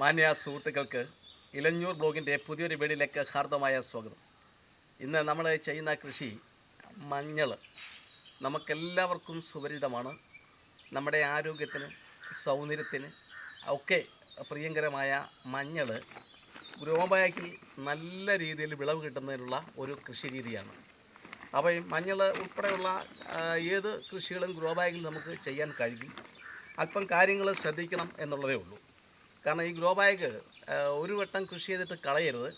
മാന്യ സുഹൃത്തുക്കൾക്ക് ഇലഞ്ഞൂർ ബ്ലോഗിന്റെ പുതിയൊരു വീടിലേക്ക് ഹാർദമായ സ്വാഗതം. ഇന്ന് നമ്മൾ ചെയ്യുന്ന കൃഷി മഞ്ഞൾ. നമുക്കെല്ലാവർക്കും സുപരിചിതമാണ്. നമ്മുടെ ആരോഗ്യത്തിന് സൗന്ദര്യത്തിന് ഒക്കെ പ്രിയങ്കരമായ മഞ്ഞൾ ഗ്രോബാഗിൽ നല്ല രീതിയിൽ വിളവ് കിട്ടുന്നതിനുള്ള ഒരു കൃഷി രീതിയാണ്. അപ്പോൾ ഈ മഞ്ഞൾ ഉൾപ്പെടെയുള്ള ഏത് കൃഷികളും ഗ്രോബാഗിൽ നമുക്ക് ചെയ്യാൻ കഴിയും. അല്പം കാര്യങ്ങൾ ശ്രദ്ധിക്കണം എന്നുള്ളതേ ഉള്ളൂ. കാരണം ഈ ഗ്രോ ബാഗ് ഒരു വട്ടം കൃഷി ചെയ്തിട്ട് കളയരുത്.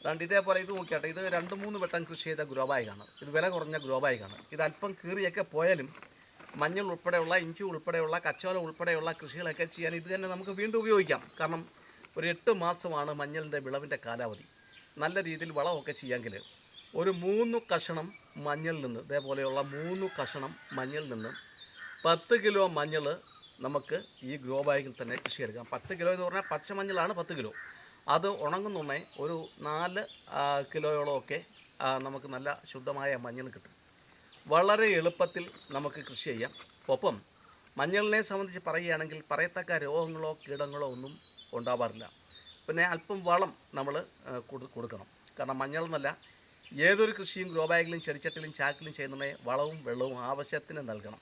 അതുകൊണ്ട് ഇതേപോലെ ഇത് നോക്കിയാട്ടെ ഇത് രണ്ട് മൂന്ന് വട്ടം കൃഷി ചെയ്ത ഗ്രോ ബാഗാണ്. ഇത് വില കുറഞ്ഞ ഗ്രോ ബാഗാണ്. ഇത് അല്പം കീറിയൊക്കെ പോയാലും മഞ്ഞൾ ഉൾപ്പെടെയുള്ള ഇഞ്ചി ഉൾപ്പെടെയുള്ള കച്ചോലം ഉൾപ്പെടെയുള്ള കൃഷികളൊക്കെ ചെയ്യാൻ ഇത് തന്നെ നമുക്ക് വീണ്ടും ഉപയോഗിക്കാം. കാരണം ഒരു എട്ട് മാസമാണ് മഞ്ഞളിന്റെ വിളവിന്റെ കാലാവധി. നല്ല രീതിയിൽ വളമൊക്കെ ചെയ്യാമെങ്കിൽ ഒരു മൂന്ന് കഷണം മഞ്ഞളിൽ നിന്ന് ഇതേപോലെയുള്ള മൂന്ന് കഷണം മഞ്ഞളിൽ നിന്ന് പത്ത് കിലോ മഞ്ഞൾ നമുക്ക് ഈ ഗ്രോ ബാഗിൽ തന്നെ കൃഷി എടുക്കാം. പത്ത് കിലോ എന്ന് പറഞ്ഞാൽ പച്ചമഞ്ഞളാണ് പത്ത് കിലോ. അത് ഉണങ്ങുന്നുണ്ണേ ഒരു നാല് കിലോയോളമൊക്കെ നമുക്ക് നല്ല ശുദ്ധമായ മഞ്ഞൾ കിട്ടും. വളരെ എളുപ്പത്തിൽ നമുക്ക് കൃഷി ചെയ്യാം. ഒപ്പം മഞ്ഞളിനെ സംബന്ധിച്ച് പറയുകയാണെങ്കിൽ പറയത്തക്ക രോഗങ്ങളോ കീടങ്ങളോ ഒന്നും ഉണ്ടാവാറില്ല. പിന്നെ അല്പം വളം നമ്മൾ കൊടുക്കണം. കാരണം മഞ്ഞൾ എന്നല്ല ഏതൊരു കൃഷിയും ഗ്രോ ബാഗിലും ചെടിച്ചട്ടിലും ചാക്കിലും ചെയ്യുന്നതിനെ വളവും വെള്ളവും ആവശ്യത്തിന് നൽകണം.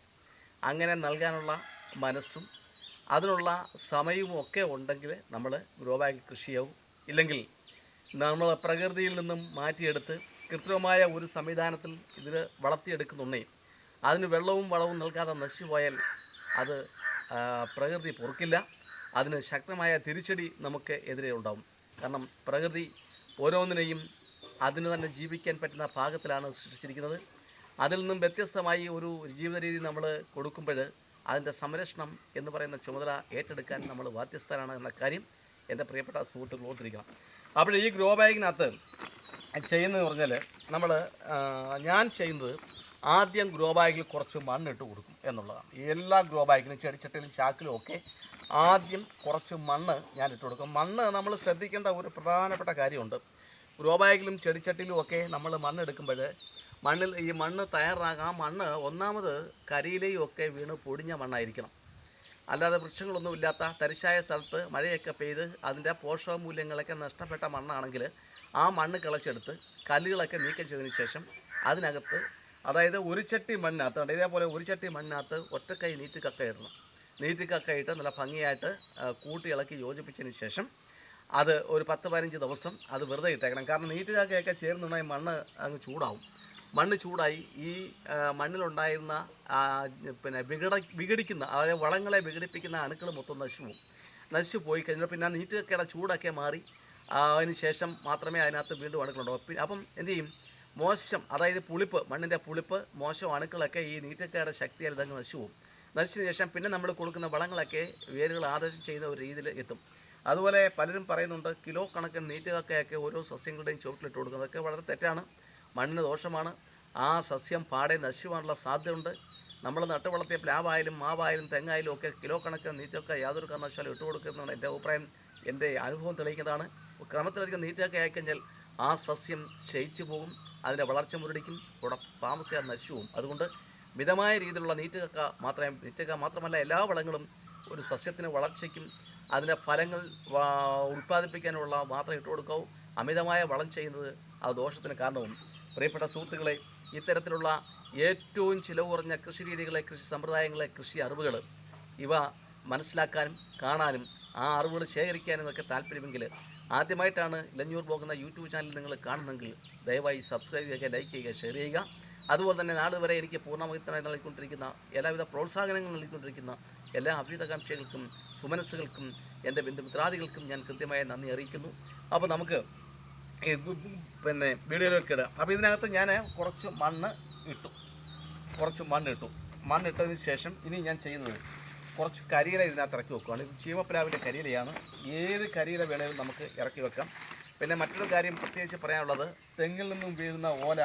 അങ്ങനെ നൽകാനുള്ള മനസ്സും അതിനുള്ള സമയവും ഒക്കെ ഉണ്ടെങ്കിൽ നമ്മൾ ഗ്രോ കൃഷിയാവും. ഇല്ലെങ്കിൽ നമ്മൾ പ്രകൃതിയിൽ നിന്നും മാറ്റിയെടുത്ത് കൃത്രിമമായ ഒരു സംവിധാനത്തിൽ ഇതിൽ വളർത്തിയെടുക്കുന്നുണ്ടേ. അതിന് വെള്ളവും വളവും നൽകാതെ നശിച്ചുപോയാൽ അത് പ്രകൃതി പൊറുക്കില്ല. അതിന് ശക്തമായ തിരിച്ചടി നമുക്ക് എതിരെ ഉണ്ടാവും. കാരണം പ്രകൃതി ഓരോന്നിനെയും അതിന് തന്നെ ജീവിക്കാൻ പറ്റുന്ന ഭാഗത്തിലാണ് സൃഷ്ടിച്ചിരിക്കുന്നത്. അതിൽ നിന്നും വ്യത്യസ്തമായി ഒരു ജീവിത രീതി നമ്മൾ കൊടുക്കുമ്പോൾ അതിന്റെ സംരക്ഷണം എന്ന് പറയുന്ന ചുമതല ഏറ്റെടുക്കാൻ നമ്മൾ ബാധ്യസ്ഥരാണ് എന്ന കാര്യം എന്റെ പ്രിയപ്പെട്ട സുഹൃത്തുക്കൾ ഓർത്തിരിക്കണം. അപ്പോൾ ഈ ഗ്രോ ബാഗിനകത്ത് ചെയ്യുന്നതെന്ന് പറഞ്ഞാൽ നമ്മൾ ഞാൻ ചെയ്യുന്നത് ആദ്യം ഗ്രോ ബാഗിൽ കുറച്ച് മണ്ണിട്ട് കൊടുക്കും എന്നുള്ളതാണ്. എല്ലാ ഗ്രോ ബാഗിനും ചെടിച്ചട്ടിലും ചാക്കിലും ഒക്കെ ആദ്യം കുറച്ച് മണ്ണ് ഞാൻ ഇട്ട് കൊടുക്കും. മണ്ണ് നമ്മൾ ശ്രദ്ധിക്കേണ്ട ഒരു പ്രധാനപ്പെട്ട കാര്യമുണ്ട്. ഗ്രോ ബാഗിലും ചെടിച്ചട്ടിലും ഒക്കെ നമ്മൾ മണ്ണ് എടുക്കുമ്പോൾ മണ്ണിൽ ഈ മണ്ണ് തയ്യാറാകാം. മണ്ണ് ഒന്നാമത് കരിയിലെയും ഒക്കെ വീണ് പൊടിഞ്ഞ മണ്ണായിരിക്കണം. അല്ലാതെ വൃക്ഷങ്ങളൊന്നുമില്ലാത്ത തരിശായ സ്ഥലത്ത് മഴയൊക്കെ പെയ്ത് അതിന്റെ പോഷകമൂല്യങ്ങളൊക്കെ നഷ്ടപ്പെട്ട മണ്ണാണെങ്കിൽ ആ മണ്ണ് കിളച്ചെടുത്ത് കല്ലുകളൊക്കെ നീക്കം ചെയ്തതിന് ശേഷം അതിനകത്ത് അതായത് ഒരു ചട്ടി മണ്ണിനകത്ത് ഇതേപോലെ ഒരു ചട്ടി മണ്ണിനകത്ത് ഒറ്റക്കൈ നീറ്റ് കക്ക ഇടണം നീറ്റ് കക്ക ഇട്ട് നല്ല ഭംഗിയായിട്ട് കൂട്ടി ഇളക്കി യോജിപ്പിച്ചതിന് ശേഷം അത് ഒരു പത്ത് പതിനഞ്ച് ദിവസം അത് വെറുതെ ഇട്ടേക്കണം. കാരണം നീറ്റ് കക്കയൊക്കെ ചേർന്നുണ്ടെങ്കിൽ മണ്ണ് അങ്ങ് ചൂടാവും. മണ്ണ് ചൂടായി ഈ മണ്ണിലുണ്ടായിരുന്ന പിന്നെ വിഘട വിഘടിക്കുന്ന അതായത് വളങ്ങളെ വിഘടിപ്പിക്കുന്ന അണുക്കൾ മൊത്തം നശിച്ചു നശിച്ചു പോയി കഴിഞ്ഞാൽ പിന്നെ ആ നീറ്റുകക്കയുടെ ചൂടൊക്കെ മാറി അതിന് ശേഷം മാത്രമേ അതിനകത്ത് വീണ്ടും അണുക്കളുണ്ടാവും. അപ്പം എന്തു ചെയ്യും? മോശം അതായത് പുളിപ്പ് മണ്ണിന്റെ പുളിപ്പ് മോശം അണുക്കളൊക്കെ ഈ നീറ്റക്കയുടെ ശക്തിയാൽ ഇതങ്ങ് നശിച്ചു പോകും. നശിച്ചതിന് ശേഷം പിന്നെ നമ്മൾ കൊടുക്കുന്ന വളങ്ങളൊക്കെ വേരുകൾ ആദർശം ചെയ്യുന്ന ഒരു രീതിയിൽ എത്തും. അതുപോലെ പലരും പറയുന്നുണ്ട് കിലോ കണക്കിന് നീറ്റുകക്കയൊക്കെ ഓരോ സസ്യങ്ങളുടെയും ചുവട്ടിലിട്ട് കൊടുക്കുന്നതൊക്കെ വളരെ തെറ്റാണ്. മണ്ണിന് ദോഷമാണ്. ആ സസ്യം പാടെ നശിക്കുവാനുള്ള സാധ്യതയുണ്ട്. നമ്മൾ നട്ടു വളർത്തിയ പ്ലാവായാലും മാവായാലും തെങ്ങായാലും ഒക്കെ കിലോ കണക്കിന് നീറ്റൊക്കെ യാതൊരു കാരണവശാലും ഇട്ട് കൊടുക്കുന്നതാണ് എന്റെ അഭിപ്രായം. എന്റെ അനുഭവം തെളിയിക്കുന്നതാണ്. ക്രമത്തിലധികം നീറ്റൊക്കെ ആയിക്കഴിഞ്ഞാൽ ആ സസ്യം ക്ഷയിച്ചു പോകും അതിന്റെ വളർച്ച മുരടിക്കും ഇവിടെ താമസിയാതെ നശിച്ചു അതുകൊണ്ട് മിതമായ രീതിയിലുള്ള നീറ്റുകക്ക മാത്രമേ നീറ്റുക മാത്രമല്ല എല്ലാ വളങ്ങളും ഒരു സസ്യത്തിന് വളർച്ചയ്ക്കും അതിന്റെ ഫലങ്ങൾ ഉൽപ്പാദിപ്പിക്കാനുള്ള മാത്രം ഇട്ട് കൊടുക്കാവൂ. അമിതമായ വളം ചെയ്യുന്നത് ആ ദോഷത്തിന് കാരണവും പ്രിയപ്പെട്ട സുഹൃത്തുക്കളെ ഇത്തരത്തിലുള്ള ഏറ്റവും ചിലവ് കുറഞ്ഞ കൃഷി രീതികളെ കൃഷി സമ്പ്രദായങ്ങളെ കൃഷി അറിവുകൾ ഇവ മനസ്സിലാക്കാനും കാണാനും ആ അറിവുകൾ ശേഖരിക്കാനും ഒക്കെ താല്പര്യമെങ്കിൽ ആദ്യമായിട്ടാണ് ലഞ്ഞൂർ എന്ന യൂട്യൂബ് ചാനൽ നിങ്ങൾ കാണുന്നെങ്കിൽ ദയവായി സബ്സ്ക്രൈബ് ചെയ്യുക ലൈക്ക് ചെയ്യുക ഷെയർ ചെയ്യുക. അതുപോലെ തന്നെ നാളെ വരെ എനിക്ക് പൂർണമായി നൽകിക്കൊണ്ടിരിക്കുന്ന എല്ലാവിധ പ്രോത്സാഹനങ്ങൾ നൽകിക്കൊണ്ടിരിക്കുന്ന എല്ലാ അഭ്യുതകാംക്ഷകൾക്കും സുമനസ്സുകൾക്കും എന്റെ ബന്ധുമിത്രാദികൾക്കും ഞാൻ കൃത്യമായ നന്ദി അറിയിക്കുന്നു. അപ്പോൾ നമുക്ക് പിന്നെ വീഡിയോയിലൊക്കെ ഇടുക അപ്പോൾ ഇതിനകത്ത് ഞാൻ കുറച്ച് മണ്ണ് ഇട്ടു. കുറച്ച് മണ്ണ് ഇട്ടു. മണ്ണിട്ടതിന് ശേഷം ഇനി ഞാൻ ചെയ്യുന്നത് കുറച്ച് കരിയില ഇതിനകത്ത് ഇറക്കി വെക്കുകയാണ് ഇത് ചീമപ്ലാവിന്റെ കരിയിലയാണ്. ഏത് കരിയില വേണമെങ്കിലും നമുക്ക് ഇറക്കി വെക്കാം. പിന്നെ മറ്റൊരു കാര്യം പ്രത്യേകിച്ച് പറയാനുള്ളത് തെങ്ങിൽ നിന്നും വീഴുന്ന ഓല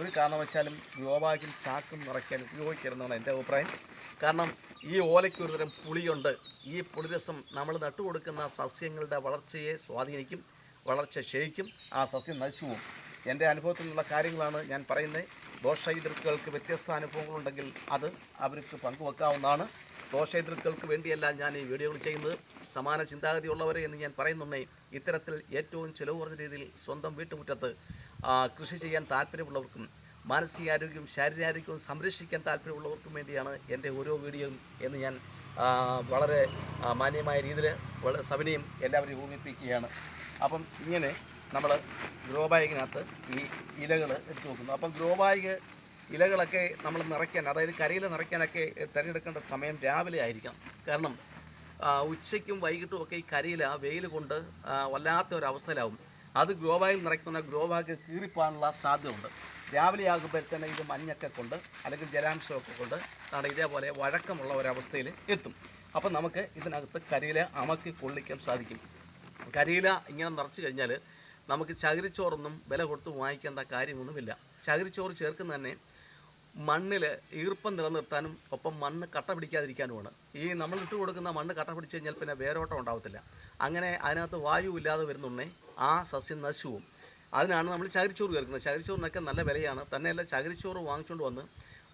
ഒരു കാരണവശാലും ഗ്രോബാഗിൽ ചാക്കും നിറയ്ക്കാൻ ഉപയോഗിക്കരുതെന്നാണ് എന്റെ അഭിപ്രായം. കാരണം ഈ ഓലയ്ക്ക് ഒരുതരം പുളിയുണ്ട്. ഈ പുളിരസം നമ്മൾ നട്ടുകൊടുക്കുന്ന സസ്യങ്ങളുടെ വളർച്ചയെ സ്വാധീനിക്കും. വളർച്ച ക്ഷയിക്കും ആ സസ്യം നശിച്ചു പോകും. എന്റെ അനുഭവത്തിൽ നിന്നുള്ള കാര്യങ്ങളാണ് ഞാൻ പറയുന്നത്. ദോഷ എതിർക്കുകൾക്ക് വ്യത്യസ്ത അനുഭവങ്ങളുണ്ടെങ്കിൽ അത് അവർക്ക് പങ്കുവെക്കാവുന്നതാണ്. ദോഷേതൃക്കൾക്ക് വേണ്ടിയല്ല ഞാൻ ഈ വീഡിയോകൾ ചെയ്യുന്നത്. സമാന ചിന്താഗതിയുള്ളവരെ എന്ന് ഞാൻ പറയുന്നുണ്ടേ. ഇത്തരത്തിൽ ഏറ്റവും ചിലവ് കുറഞ്ഞ രീതിയിൽ സ്വന്തം വീട്ടുമുറ്റത്ത് കൃഷി ചെയ്യാൻ താല്പര്യമുള്ളവർക്കും മാനസികാരോഗ്യവും ശാരീരികാരോഗ്യവും സംരക്ഷിക്കാൻ താല്പര്യമുള്ളവർക്കും വേണ്ടിയാണ് എന്റെ ഓരോ വീഡിയോയും എന്ന് ഞാൻ വളരെ മാന്യമായ രീതിയിൽ സബിനെയും എല്ലാവരെയും ഓർമ്മിപ്പിക്കുകയാണ് അപ്പം ഇങ്ങനെ നമ്മൾ ഗ്രോ ബാഗിനകത്ത് ഈ ഇലകൾ എടുത്തു നോക്കുന്നു അപ്പം ഗ്രോ ബാഗ് ഇലകളൊക്കെ നമ്മൾ നിറയ്ക്കാൻ അതായത് കരയിൽ നിറയ്ക്കാനൊക്കെ തിരഞ്ഞെടുക്കേണ്ട സമയം രാവിലെ ആയിരിക്കണം കാരണം ഉച്ചയ്ക്കും വൈകിട്ടും ഒക്കെ ഈ കരയിൽ ആ വെയിൽ കൊണ്ട് വല്ലാത്ത ഒരു അവസ്ഥയിലാവും അത് ഗ്രോ ബാഗിൽ നിറയ്ക്കുന്ന ഗ്രോ ബാഗ് കീറിപ്പോകാനുള്ള സാധ്യതയുണ്ട്. രാവിലെ ആകുമ്പോഴത്തേന് ഇത് മഞ്ഞൊക്കെ കൊണ്ട് അല്ലെങ്കിൽ ജലാംശമൊക്കെ കൊണ്ട് ആണ് ഇതേപോലെ വഴക്കമുള്ള ഒരവസ്ഥയിൽ എത്തും. അപ്പോൾ നമുക്ക് ഇതിനകത്ത് കരിയില അമക്കി കൊള്ളിക്കാൻ സാധിക്കും. കരിയില ഇങ്ങനെ നിറച്ച് കഴിഞ്ഞാൽ നമുക്ക് ചകിരിച്ചോറൊന്നും വില കൊടുത്ത് വാങ്ങിക്കേണ്ട കാര്യമൊന്നുമില്ല. ചകിരിച്ചോറ് ചേർക്കുന്ന തന്നെ മണ്ണിൽ ഈർപ്പം നിലനിർത്താനും ഒപ്പം മണ്ണ് കട്ട പിടിക്കാതിരിക്കാനുമാണ്. ഈ നമ്മൾ ഇട്ട് കൊടുക്കുന്ന മണ്ണ് കട്ട പിടിച്ച് കഴിഞ്ഞാൽ പിന്നെ വേരോട്ടം ഉണ്ടാവത്തില്ല. അങ്ങനെ അതിനകത്ത് വായു ഇല്ലാതെ വരുന്നുണ്ടേ ആ സസ്യം നശിവും അതിനാണ് നമ്മൾ ചകിരിച്ചോറ് ചേർക്കുന്നത്. ചകിരിച്ചോറിനൊക്കെ നല്ല വിലയാണ്. തന്നെയല്ല ചകിരിച്ചോറ് വാങ്ങിച്ചുകൊണ്ട് വന്ന്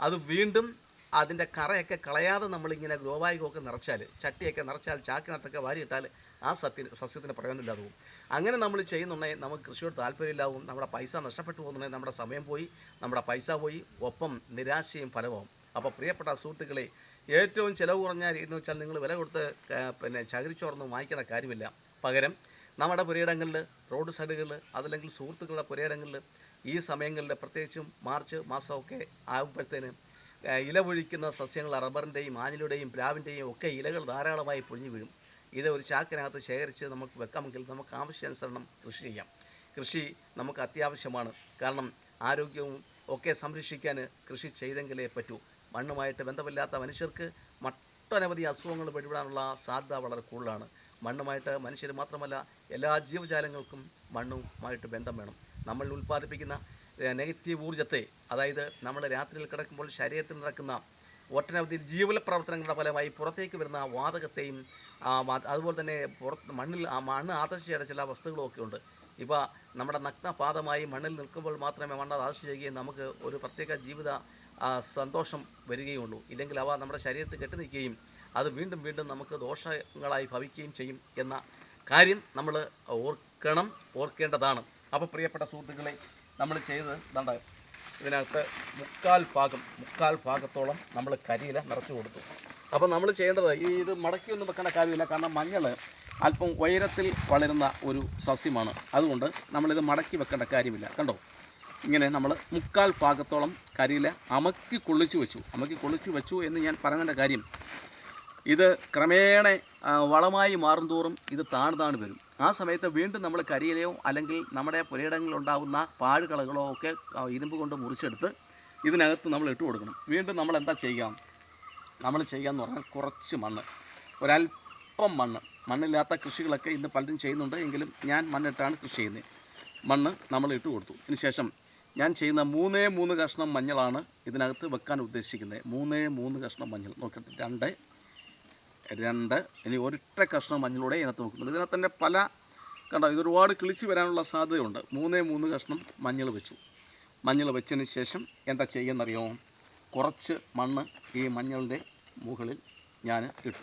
അത് വീണ്ടും അതിന്റെ കറയൊക്കെ കളയാതെ നമ്മളിങ്ങനെ ഗ്രോവായികമൊക്കെ നിറച്ചാൽ ചട്ടിയൊക്കെ നിറച്ചാൽ ചാക്കിനകത്തൊക്കെ വാരിയിട്ടാൽ ആ സത്യ സസ്യത്തിന് പ്രയോജനമില്ലാതെ പോകും അങ്ങനെ നമ്മൾ ചെയ്യുന്നുണ്ടെങ്കിൽ നമുക്ക് കൃഷിയോട് താല്പര്യമില്ലാവും നമ്മുടെ പൈസ നഷ്ടപ്പെട്ടു പോകുന്നുണ്ടെങ്കിൽ നമ്മുടെ സമയം പോയി നമ്മുടെ പൈസ പോയി ഒപ്പം നിരാശയും ഫലമാവും അപ്പോൾ പ്രിയപ്പെട്ട സുഹൃത്തുക്കളെ ഏറ്റവും ചിലവ് കുറഞ്ഞ രീതി വെച്ചാൽ നിങ്ങൾ വില കൊടുത്ത് പിന്നെ ചകിരിച്ചോർന്ന് വാങ്ങിക്കേണ്ട കാര്യമില്ല. പകരം നമ്മുടെ പുരയിടങ്ങളിൽ റോഡ് സൈഡുകളിൽ അതല്ലെങ്കിൽ സുഹൃത്തുക്കളുടെ പുരയിടങ്ങളിൽ ഈ സമയങ്ങളിൽ പ്രത്യേകിച്ചും മാർച്ച് മാസമൊക്കെ ആകുമ്പോഴത്തേന് ഇല പൊഴിക്കുന്ന സസ്യങ്ങൾ റബ്ബറിന്റെയും ആഞ്ഞിലുടെയും പ്ലാവിന്റെയും ഒക്കെ ഇലകൾ ധാരാളമായി പൊഴിഞ്ഞു വീഴും. ഇത് ഒരു ചാക്കിനകത്ത് ശേഖരിച്ച് നമുക്ക് വെക്കാമെങ്കിൽ നമുക്ക് ആവശ്യാനുസരണം കൃഷി ചെയ്യാം. കൃഷി നമുക്ക് അത്യാവശ്യമാണ്. കാരണം ആരോഗ്യവും ഒക്കെ സംരക്ഷിക്കാൻ കൃഷി ചെയ്തെങ്കിലേ പറ്റൂ. മണ്ണുമായിട്ട് ബന്ധമില്ലാത്ത മനുഷ്യർക്ക് മറ്റനവധി അസുഖങ്ങൾ പിടിപെടാനുള്ള സാധ്യത വളരെ കൂടുതലാണ്. മണ്ണുമായിട്ട് മനുഷ്യർ മാത്രമല്ല എല്ലാ ജീവജാലങ്ങൾക്കും മണ്ണുമായിട്ട് ബന്ധം വേണം. നമ്മൾ ഉൽപ്പാദിപ്പിക്കുന്ന നെഗറ്റീവ് ഊർജത്തെ അതായത് നമ്മൾ രാത്രിയിൽ കിടക്കുമ്പോൾ ശരീരത്തിൽ നടക്കുന്ന ഒട്ടനവധി ജീവല പ്രവർത്തനങ്ങളുടെ ഫലമായി പുറത്തേക്ക് വരുന്ന വാതകത്തെയും അതുപോലെ തന്നെ പുറത്ത് മണ്ണിൽ മണ്ണ് ആദർശയുടെ ചില വസ്തുക്കളൊക്കെ ഉണ്ട്. ഇപ്പോൾ നമ്മുടെ നഗ്നപാതമായി മണ്ണിൽ നിൽക്കുമ്പോൾ മാത്രമേ മണ്ണ് ആദർശ ചെയ്യുകയും നമുക്ക് ഒരു പ്രത്യേക ജീവിത സന്തോഷം വരികയുള്ളൂ. ഇല്ലെങ്കിൽ അവ നമ്മുടെ ശരീരത്തിൽ കെട്ടി നിൽക്കുകയും അത് വീണ്ടും വീണ്ടും നമുക്ക് ദോഷങ്ങളായി ഭവിക്കുകയും ചെയ്യും എന്ന കാര്യം നമ്മൾ ഓർക്കണം ഓർക്കേണ്ടതാണ്. അപ്പോൾ പ്രിയപ്പെട്ട സുഹൃത്തുക്കളെ നമ്മൾ ചെയ്ത് ദണ്ട ഇതിനകത്ത് മുക്കാൽ ഭാഗം മുക്കാൽ ഭാഗത്തോളം നമ്മൾ കരിയില നിറച്ചു കൊടുത്തു. അപ്പോൾ നമ്മൾ ചെയ്യേണ്ടത് ഈ ഇത് മടക്കിയൊന്നും വെക്കേണ്ട കാര്യമില്ല. കാരണം മഞ്ഞൾ അല്പം ഉയരത്തിൽ വളരുന്ന ഒരു സസ്യമാണ്. അതുകൊണ്ട് നമ്മളിത് മടക്കി വെക്കേണ്ട കാര്യമില്ല. കണ്ടോ? ഇങ്ങനെ നമ്മൾ മുക്കാൽ ഭാഗത്തോളം കരിയില അമക്കി കൊള്ളിച്ചു വെച്ചു. അമക്കി കൊള്ളിച്ചു വെച്ചു എന്ന് ഞാൻ പറയുന്നതിന്റെ കാര്യം ഇത് ക്രമേണ വളമായി മാറും തോറും ഇത് താണു താണു വരും. ആ സമയത്ത് വീണ്ടും നമ്മൾ കരിയിലയോ അല്ലെങ്കിൽ നമ്മുടെ പുരയിടങ്ങളിലുണ്ടാകുന്ന പാഴുകളകളോ ഒക്കെ ഇരുമ്പ് കൊണ്ട് മുറിച്ചെടുത്ത് ഇതിനകത്ത് നമ്മൾ ഇട്ട് കൊടുക്കണം. വീണ്ടും നമ്മൾ എന്താ ചെയ്യാം നമ്മൾ ചെയ്യാന്ന് പറഞ്ഞാൽ കുറച്ച് മണ്ണ്. ഒരല്പം മണ്ണ്. മണ്ണില്ലാത്ത കൃഷികളൊക്കെ ഇന്ന് പലരും ചെയ്യുന്നുണ്ട്. എങ്കിലും ഞാൻ മണ്ണിട്ടാണ് കൃഷി ചെയ്യുന്നത്. മണ്ണ് നമ്മൾ ഇട്ട് കൊടുത്തു. ഇതിന് ശേഷം ഞാൻ ചെയ്യുന്ന മൂന്നേ മൂന്ന് കഷ്ണം മഞ്ഞളാണ് ഇതിനകത്ത് വെക്കാൻ ഉദ്ദേശിക്കുന്നത്. മൂന്നേ മൂന്ന് കഷ്ണം മഞ്ഞൾ. നോക്കട്ടെ രണ്ട് രണ്ട്. ഇനി ഒരൊറ്റ കഷ്ണം മഞ്ഞളൂടെ ഇതിനകത്ത് നോക്കുന്നുണ്ട് ഇതിനകത്ത് തന്നെ പല കണ്ടോ ഇതൊരുപാട് കിളിച്ച് വരാനുള്ള സാധ്യതയുണ്ട്. മൂന്നേ മൂന്ന് കഷ്ണം മഞ്ഞൾ വെച്ചു. മഞ്ഞൾ വെച്ചതിന് ശേഷം എന്താ ചെയ്യുന്നറിയോ? കുറച്ച് മണ്ണ് ഈ മഞ്ഞളിന്റെ മുകളിൽ ഞാൻ ഇട്ടു.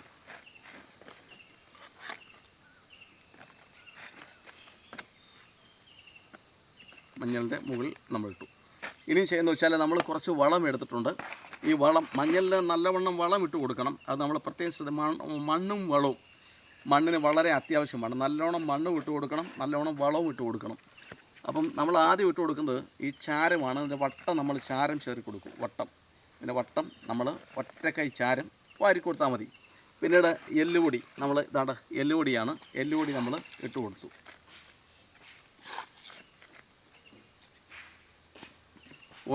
മഞ്ഞളിന്റെ മുകളിൽ നമ്മൾ ഇട്ടു. ഇനി ചെയ്യുന്നത് വെച്ചാൽ നമ്മൾ കുറച്ച് വളം എടുത്തിട്ടുണ്ട്. ഈ വളം മഞ്ഞളിൽ നല്ലവണ്ണം വളം ഇട്ട് കൊടുക്കണം. അത് നമ്മൾ പ്രത്യേകം ശ്രദ്ധ മണ്ണും വളവും. മണ്ണിന് വളരെ അത്യാവശ്യമാണ് നല്ലോണം മണ്ണും ഇട്ട് കൊടുക്കണം നല്ലോണം വളവും ഇട്ട് കൊടുക്കണം. അപ്പം നമ്മൾ ആദ്യം ഇട്ട് കൊടുക്കുന്നത് ഈ ചാരമാണ്. അതിന്റെ വട്ടം നമ്മൾ ചാരം ചേർത്ത് കൊടുക്കും. വട്ടം. ഇതിന്റെ വട്ടം നമ്മൾ ഒറ്റക്കൈ ചാരം വാരി കൊടുത്താൽ മതി. പിന്നീട് എല്ലുപൊടി. നമ്മൾ ഇതാണ് എല്ലുപൊടിയാണ്. എല്ലുപൊടി നമ്മൾ ഇട്ട് കൊടുത്തു.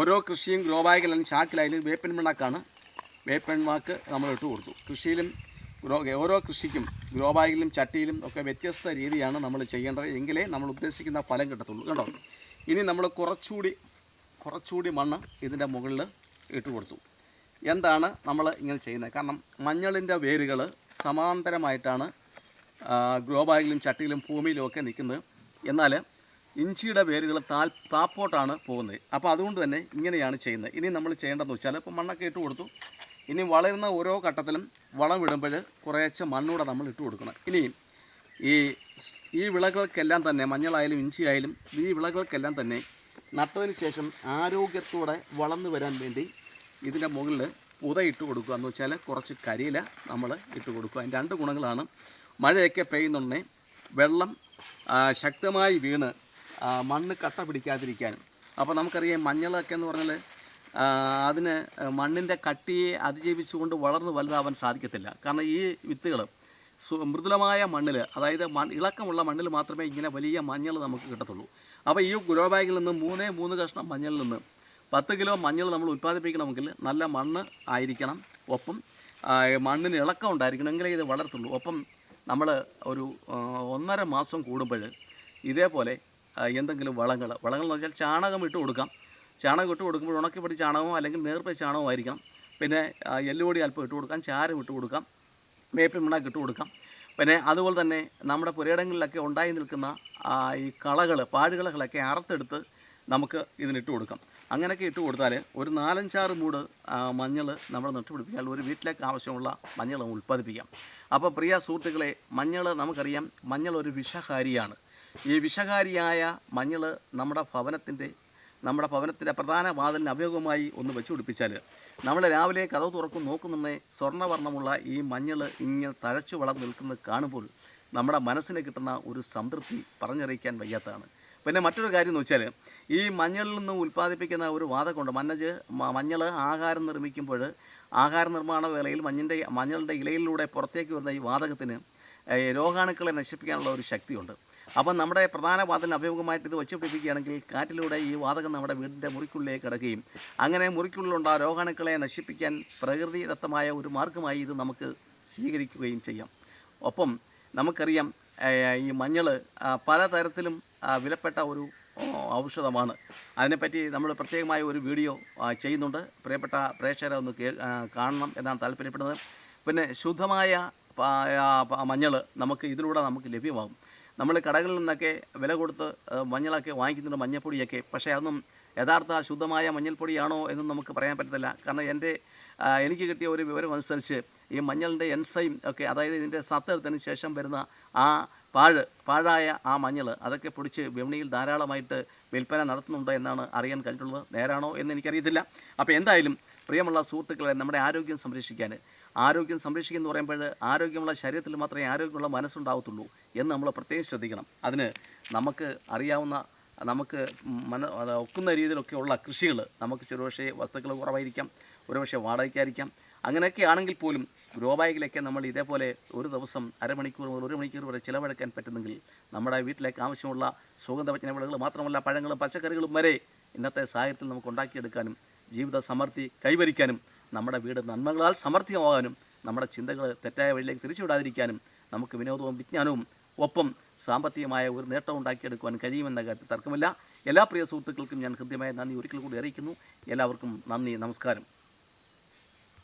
ഓരോ കൃഷിയും ഗ്രോ ബാഗിലും ചാക്കിലായാലും വേപ്പൻ മണ്ണാക്കാണ് വേപ്പൻ വാക്ക് നമ്മൾ ഇട്ട് കൊടുത്തു. കൃഷിയിലും ഗ്രോ ഓരോ കൃഷിക്കും ഗ്രോ ബാഗിലും ചട്ടിയിലും ഒക്കെ വ്യത്യസ്ത രീതിയാണ് നമ്മൾ ചെയ്യേണ്ടത്. എങ്കിലേ നമ്മൾ ഉദ്ദേശിക്കുന്ന ഫലം കിട്ടത്തുള്ളൂ. കേട്ടോ ഇനി നമ്മൾ കുറച്ചുകൂടി കുറച്ചുകൂടി മണ്ണ് ഇതിന്റെ മുകളിൽ ഇട്ട് കൊടുത്തു. എന്താണ് നമ്മൾ ഇങ്ങനെ ചെയ്യുന്നത്? കാരണം മഞ്ഞളിന്റെ വേരുകൾ സമാന്തരമായിട്ടാണ് ഗ്രോ ബാഗിലും ചട്ടിയിലും ഭൂമിയിലും ഒക്കെ നിൽക്കുന്നത്. എന്നാൽ ഇഞ്ചിയുടെ വേരുകൾ താൽ താപ്പോട്ടാണ് പോകുന്നത്. അപ്പോൾ അതുകൊണ്ട് തന്നെ ഇങ്ങനെയാണ് ചെയ്യുന്നത്. ഇനി നമ്മൾ ചെയ്യേണ്ടതെന്ന് വെച്ചാൽ ഇപ്പോൾ മണ്ണൊക്കെ ഇട്ട് കൊടുത്തു. ഇനി വളരുന്ന ഓരോ ഘട്ടത്തിലും വളം വിടുമ്പോൾ കുറേശ്ശെ മണ്ണൂടെ നമ്മൾ ഇട്ട് കൊടുക്കണം. ഇനിയും ഈ ഈ വിളകൾക്കെല്ലാം തന്നെ മഞ്ഞളായാലും ഇഞ്ചിയായാലും ഈ വിളകൾക്കെല്ലാം തന്നെ നട്ടതിന് ശേഷം ആരോഗ്യത്തോടെ വളർന്നു വരാൻ വേണ്ടി ഇതിന്റെ മുകളിൽ പുത ഇട്ട് കൊടുക്കുക. എന്ന് വെച്ചാൽ കുറച്ച് കരിയില നമ്മൾ ഇട്ട് കൊടുക്കുക. അതിന്റെ രണ്ട് ഗുണങ്ങളാണ് മഴയൊക്കെ പെയ്യുന്നുണ്ടെങ്കിൽ വെള്ളം ശക്തമായി വീണ് മണ്ണ് കട്ട പിടിക്കാതിരിക്കാനും അപ്പോൾ നമുക്കറിയാം മഞ്ഞളൊക്കെ എന്ന് പറഞ്ഞാൽ അതിന് മണ്ണിന്റെ കട്ടിയെ അതിജീവിച്ചുകൊണ്ട് വളർന്ന് വലുതാവാൻ സാധിക്കത്തില്ല. കാരണം ഈ വിത്തുകൾ മൃദുലമായ മണ്ണിൽ അതായത് ഇളക്കമുള്ള മണ്ണിൽ മാത്രമേ ഇങ്ങനെ വലിയ മഞ്ഞൾ നമുക്ക് കിട്ടത്തുള്ളൂ. അപ്പോൾ ഈ ഗ്രോ ബാഗിൽ നിന്ന് മൂന്നേ മൂന്ന് കഷ്ണം മഞ്ഞളിൽ നിന്ന് പത്ത് കിലോ മഞ്ഞൾ നമ്മൾ ഉൽപ്പാദിപ്പിക്കണമെങ്കിൽ നല്ല മണ്ണ് ആയിരിക്കണം. ഒപ്പം മണ്ണിന് ഇളക്കം ഉണ്ടായിരിക്കണം എങ്കിലേ ഇത് വളർത്തുള്ളൂ. ഒപ്പം നമ്മൾ ഒരു ഒന്നര മാസം കൂടുമ്പോൾ ഇതേപോലെ എന്തെങ്കിലും വളങ്ങൾ. വളങ്ങൾ എന്ന് വെച്ചാൽ ചാണകം ഇട്ട് കൊടുക്കാം. ചാണകം ഇട്ട് കൊടുക്കുമ്പോൾ ഉണക്കിപ്പൊടി ചാണകമോ അല്ലെങ്കിൽ നേർപ്പ ചാണകമോ ആയിരിക്കണം. പിന്നെ എല്ലുപൊടി അല്പം ഇട്ട് കൊടുക്കാം. ചാരം ഇട്ട് കൊടുക്കാം. വേപ്പിൻ പിണ്ണാക്ക് ഇട്ട് കൊടുക്കാം. പിന്നെ അതുപോലെ തന്നെ നമ്മുടെ പുരയിടങ്ങളിലൊക്കെ ഉണ്ടായി നിൽക്കുന്ന ഈ കളകൾ പാടുകളൊക്കെ അറുത്തെടുത്ത് നമുക്ക് ഇതിനിട്ട് കൊടുക്കാം. അങ്ങനെയൊക്കെ ഇട്ട് കൊടുത്താൽ ഒരു നാലഞ്ചാറ് മൂട് മഞ്ഞൾ നമ്മൾ നട്ടുപിടിപ്പിച്ചാൽ ഒരു വീട്ടിലേക്ക് ആവശ്യമുള്ള മഞ്ഞൾ ഉൽപ്പാദിപ്പിക്കാം. അപ്പോൾ പ്രിയ സുഹൃത്തുക്കളെ മഞ്ഞൾ നമുക്കറിയാം മഞ്ഞൾ ഒരു വിഷഹാരിയാണ് ഈ വിഷകാരിയായ മഞ്ഞൾ നമ്മുടെ ഭവനത്തിന്റെ നമ്മുടെ ഭവനത്തിന്റെ പ്രധാന വാതിലിന് അഭയോഗമായി ഒന്ന് വെച്ചു പിടിപ്പിച്ചാൽ നമ്മൾ രാവിലെ കഥ തുറക്കും നോക്കുന്നുണ്ടേ സ്വർണവർണമുള്ള ഈ മഞ്ഞൾ ഇങ്ങനെ തഴച്ചു വളർന്നു നിൽക്കുന്നത് കാണുമ്പോൾ നമ്മുടെ മനസ്സിന് കിട്ടുന്ന ഒരു സംതൃപ്തി പറഞ്ഞറിയിക്കാൻ വയ്യാത്തതാണ്. പിന്നെ മറ്റൊരു കാര്യം എന്ന് വെച്ചാൽ ഈ മഞ്ഞളിൽ നിന്ന് ഉൽപ്പാദിപ്പിക്കുന്ന ഒരു വാതകമുണ്ട്. മഞ്ഞജ് മഞ്ഞൾ ആഹാരം നിർമ്മിക്കുമ്പോൾ ആഹാര നിർമ്മാണ വേളയിൽ മഞ്ഞിന്റെ മഞ്ഞളുടെ ഇലയിലൂടെ പുറത്തേക്ക് വരുന്ന ഈ വാതകത്തിന് രോഗാണുക്കളെ നശിപ്പിക്കാനുള്ള ഒരു ശക്തിയുണ്ട്. അപ്പം നമ്മുടെ പ്രധാന വാതിലിന് അഭിമുഖമായിട്ട് ഇത് വെച്ച് പിടിപ്പിക്കുകയാണെങ്കിൽ കാറ്റിലൂടെ ഈ വാതകം നമ്മുടെ വീടിന്റെ മുറിക്കുള്ളിലേക്ക് കിടക്കുകയും അങ്ങനെ മുറിക്കുള്ളിലുണ്ട രോഗാണുക്കളെ നശിപ്പിക്കാൻ പ്രകൃതിദത്തമായ ഒരു മാർഗമായി ഇത് നമുക്ക് സ്വീകരിക്കുകയും ചെയ്യാം. ഒപ്പം നമുക്കറിയാം ഈ മഞ്ഞൾ പലതരത്തിലും വിലപ്പെട്ട ഒരു ഔഷധമാണ്. അതിനെപ്പറ്റി നമ്മൾ പ്രത്യേകമായ ഒരു വീഡിയോ ചെയ്യുന്നുണ്ട്. പ്രിയപ്പെട്ട പ്രേക്ഷകരെ ഒന്ന് കാണണം എന്നാണ് താല്പര്യപ്പെടുന്നത്. പിന്നെ ശുദ്ധമായ മഞ്ഞൾ നമുക്ക് ഇതിലൂടെ നമുക്ക് ലഭ്യമാകും. നമ്മൾ കടകളിൽ നിന്നൊക്കെ വില കൊടുത്ത് മഞ്ഞളൊക്കെ വാങ്ങിക്കുന്നുണ്ട് മഞ്ഞൾപ്പൊടിയൊക്കെ പക്ഷേ അതൊന്നും യഥാർത്ഥ ശുദ്ധമായ മഞ്ഞൾപ്പൊടിയാണോ എന്നും നമുക്ക് പറയാൻ പറ്റത്തില്ല. കാരണം എന്റെ എനിക്ക് കിട്ടിയ ഒരു വിവരം അനുസരിച്ച് ഈ മഞ്ഞളിന്റെ എൻസൈം ഒക്കെ അതായത് ഇതിന്റെ സത്തെടുത്തതിന് ശേഷം വരുന്ന ആ പാഴ് പാഴായ ആ മഞ്ഞൾ അതൊക്കെ പൊടിച്ച് വിപണിയിൽ ധാരാളമായിട്ട് വിൽപ്പന നടത്തുന്നുണ്ട് എന്നാണ് അറിയാൻ കഴിഞ്ഞിട്ടുള്ളത്. നേരാണോ എന്ന് എനിക്കറിയത്തില്ല. അപ്പോൾ എന്തായാലും പ്രിയമുള്ള സുഹൃത്തുക്കളെ നമ്മുടെ ആരോഗ്യം സംരക്ഷിക്കാൻ ആരോഗ്യം സംരക്ഷിക്കുന്നു പറയുമ്പോൾ ആരോഗ്യമുള്ള ശരീരത്തിൽ മാത്രമേ ആരോഗ്യമുള്ള മനസ്സുണ്ടാവത്തുള്ളൂ എന്ന് നമ്മൾ പ്രത്യേകം ശ്രദ്ധിക്കണം. അതിന് നമുക്ക് അറിയാവുന്ന നമുക്ക് മന ഒക്കുന്ന രീതിയിലൊക്കെയുള്ള കൃഷികൾ നമുക്ക് ചെറുപക്ഷേ വസ്തുക്കൾ കുറവായിരിക്കാം ഒരുപക്ഷെ വാടകയ്ക്കായിരിക്കാം. അങ്ങനെയൊക്കെ ആണെങ്കിൽ പോലും ഗ്രോ നമ്മൾ ഇതേപോലെ ഒരു ദിവസം അരമണിക്കൂർ മുതൽ ഒരു മണിക്കൂർ വരെ ചിലവഴിക്കാൻ പറ്റുന്നെങ്കിൽ നമ്മുടെ വീട്ടിലേക്ക് ആവശ്യമുള്ള സുഗന്ധവചന വിളകൾ മാത്രമല്ല പഴങ്ങളും പച്ചക്കറികളും വരെ ഇന്നത്തെ സാഹചര്യത്തിൽ നമുക്ക് ഉണ്ടാക്കിയെടുക്കാനും ജീവിത സമൃദ്ധി കൈവരിക്കാനും നമ്മുടെ വീട് നന്മകളാൽ സമർത്ഥ്യമാകാനും നമ്മുടെ ചിന്തകൾ തെറ്റായ വഴിയിലേക്ക് തിരിച്ചുവിടാതിരിക്കാനും നമുക്ക് വിനോദവും വിജ്ഞാനവും ഒപ്പം സാമ്പത്തികമായ ഒരു നേട്ടം ഉണ്ടാക്കിയെടുക്കുവാൻ കഴിയുമെന്ന കാര്യത്തിൽ തർക്കമില്ല. എല്ലാ പ്രിയ സുഹൃത്തുക്കൾക്കും ഞാൻ ഹൃദ്യമായ നന്ദി. ഒരിക്കൽ കൂടി അറിയിക്കുന്നു. എല്ലാവർക്കും നന്ദി. നമസ്കാരം.